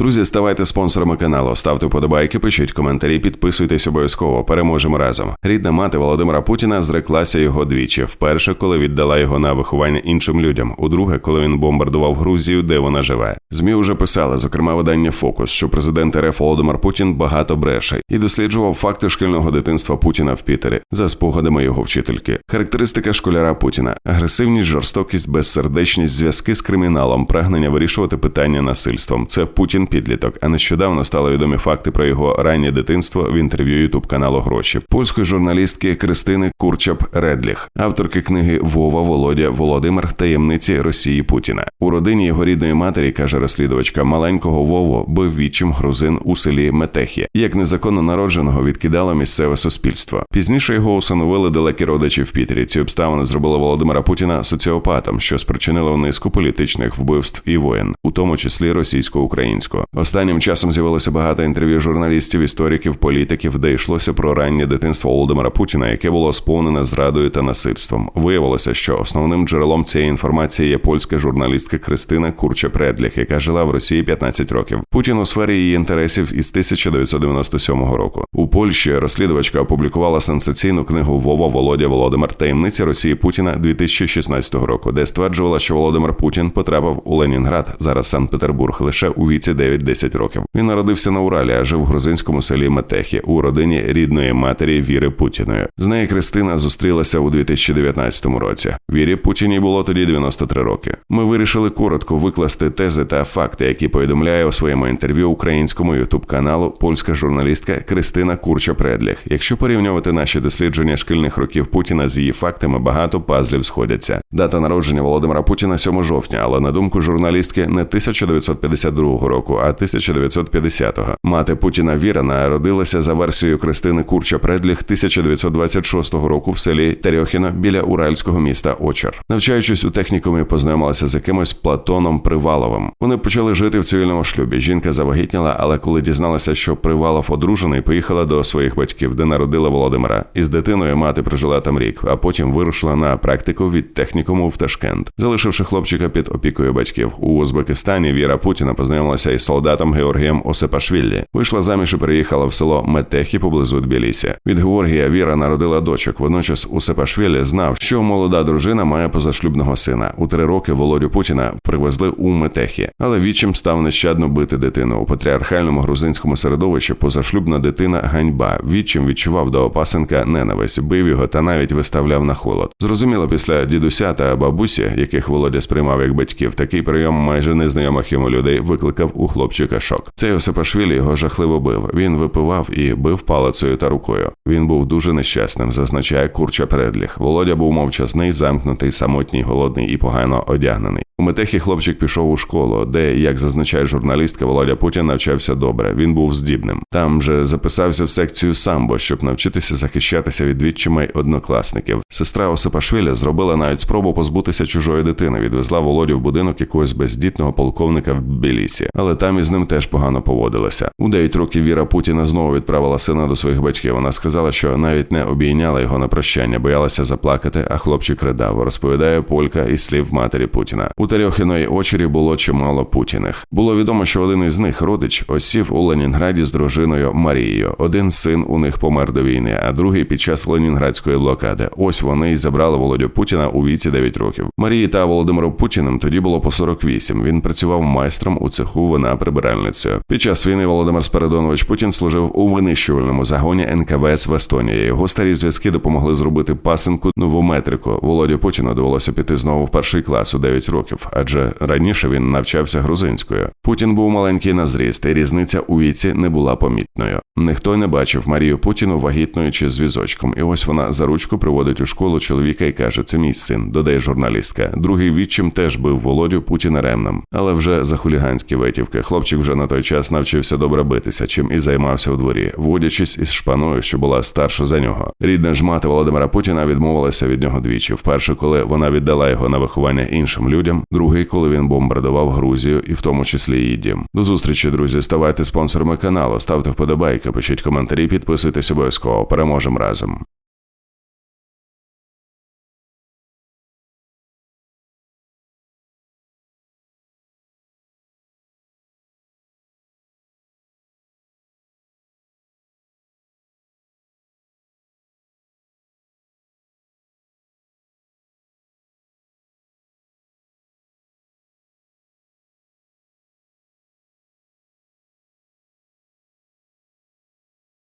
Друзі, ставайте спонсорами каналу, ставте вподобайки, пишіть коментарі, підписуйтесь обов'язково. Переможемо разом. Рідна мати Володимира Путіна зреклася його двічі. Вперше, коли віддала його на виховання іншим людям. Удруге, коли він бомбардував Грузію, де вона живе. Змі вже писали, зокрема видання Фокус, що президент РФ Володимир Путін багато бреше і досліджував факти шкільного дитинства Путіна в Пітері за спогадами його вчительки. Характеристика школяра Путіна: агресивність, жорстокість, безсердечність, зв'язки з криміналом, прагнення вирішувати питання насильством. Це Путін підліток. А нещодавно стали відомі факти про його раннє дитинство в інтерв'ю Ютуб каналу Гроші польської журналістки Кристини Курчап Редліх, авторки книги Вова Володя Володимир Таємниці Росії Путіна. У родині його рідної матері каже розслідувачка маленького Вову бив відчим грузин у селі Метехія. Як незаконно народженого відкидало місцеве суспільство. Пізніше його усиновили далекі родичі в Пітері. Ці обставини зробили Володимира Путіна соціопатом, що спричинило низку політичних вбивств і воєн, у тому числі російсько-українського. Останнім часом з'явилося багато інтерв'ю журналістів, істориків, політиків, де йшлося про раннє дитинство Володимира Путіна, яке було сповнене зрадою та насильством. Виявилося, що основним джерелом цієї інформації є польська журналістка Кристина Курча Предліх, яка жила в Росії 15 років. Путін у сфері її інтересів із 1997 року. У Польщі розслідувачка опублікувала сенсаційну книгу Вова Володя Володимир таємниці Росії Путіна 2016 року, де стверджувала, що Володимир Путін потрапив у Ленінград, зараз Санкт-Петербург, лише у віці 9-10 років. Він народився на Уралі, а жив в грузинському селі Метехі у родині рідної матері Віри Путіної. З нею Кристина зустрілася у 2019 році. Вірі Путіній було тоді 93 роки. Ми вирішили коротко викласти тези та факти, які повідомляє у своєму інтерв'ю українському ютуб каналу польська журналістка Кристина Курча Предліх. Якщо порівнювати наші дослідження шкільних років Путіна з її фактами, багато пазлів сходяться. Дата народження Володимира Путіна 7 жовтня, але на думку журналістки не 1952 року, а 1950-го. Мати Путіна Віра народилася за версією Кристини Курча Предліх 1926 року в селі Терьохіно біля уральського міста Очер. Навчаючись у технікумі, познайомилася з якимось Платоном Приваловим. Вони почали жити в цивільному шлюбі. Жінка завагітніла, але коли дізналася, що Привалов одружений, поїхала до своїх батьків, де народила Володимира. Із дитиною мати прожила там рік, а потім вирушила на практику від технікуму в Ташкент, залишивши хлопчика під опікою батьків. У Узбекистані Віра Путіна познайомилася із солдатом Георгієм Осипашвілі. Вийшла заміж і переїхала в село Метехі поблизу Тбілісі. Від Георгія Віра народила дочок. Водночас Усипашвілі знав, що молода дружина має позашлюбного сина. У три роки Володю Путіна привезли у Метехі, але відчим став нещадно бити дитину у патріархальному грузинському середовищі. Позашлюбна дитина ганьба. Відчим відчував до опасенка ненависть, бив його та навіть виставляв на холод. Зрозуміло, після дідуся та бабусі, яких Володя сприймав як батьків, такий прийом майже незнайомих йому людей викликав у хлопчика шок. Цей Осипашвілі його жахливо бив. Він випивав і бив палицею та рукою. Він був дуже нещасним, зазначає Курча Предліх. Володя був мовчазний, замкнутий, самотній, голодний і погано одягнений. У Метехі хлопчик пішов у школу, де, як зазначає журналістка, Володя Путін навчався добре. Він був здібним. Там же записався в секцію самбо, щоб навчитися захищатися від відчимей однокласників. Сестра Осипашвіля зробила навіть спробу позбутися чужої дитини. Відвезла Володю в будинок якогось бездітного полковника в Тбілісі. але там із ним теж погано поводилася. У 9 років Віра Путіна знову відправила сина до своїх батьків. Вона сказала, що навіть не обійняла його на прощання, боялася заплакати, а хлопчик ридав. Розповідає Полька із слів матері Путіна. У Терьохіної очері було чимало путіних. Було відомо, що один із них родич осів у Ленінграді з дружиною Марією. Один син у них помер до війни, а другий під час ленінградської блокади. Ось вони й забрали Володю Путіна у віці 9 років. Марії та Володимиру Путіним тоді було по 48. Він працював майстром у цеху вина прибиральницею. Під час війни Володимир Спиридонович Путін служив у винищувальному загоні НКВС в Естонії. Його старі зв'язки допомогли зробити пасинку нову метрику. Володю Путіну довелося піти знову в перший клас у 9 років, адже раніше він навчався грузинською. Путін був маленький на зріст, і різниця у віці не була помітною. Ніхто не бачив Марію Путіну вагітною чи з візочком, і ось вона за ручку приводить у школу чоловіка і каже: Це мій син, додає журналістка. Другий відчим теж бив Володю Путіна ремнем, але вже за хуліганські витівки. Хлопчик вже на той час навчився добре битися, чим і займався у дворі, водячись із шпаною, що була старша за нього. Рідна ж мати Володимира Путіна відмовилася від нього двічі. Вперше, коли вона віддала його на виховання іншим людям, другий, коли він бомбардував Грузію, і в тому числі її дім. До зустрічі, друзі. Ставайте спонсорами каналу, ставте вподобайки, пишіть коментарі, підписуйтесь обов'язково. Переможемо разом.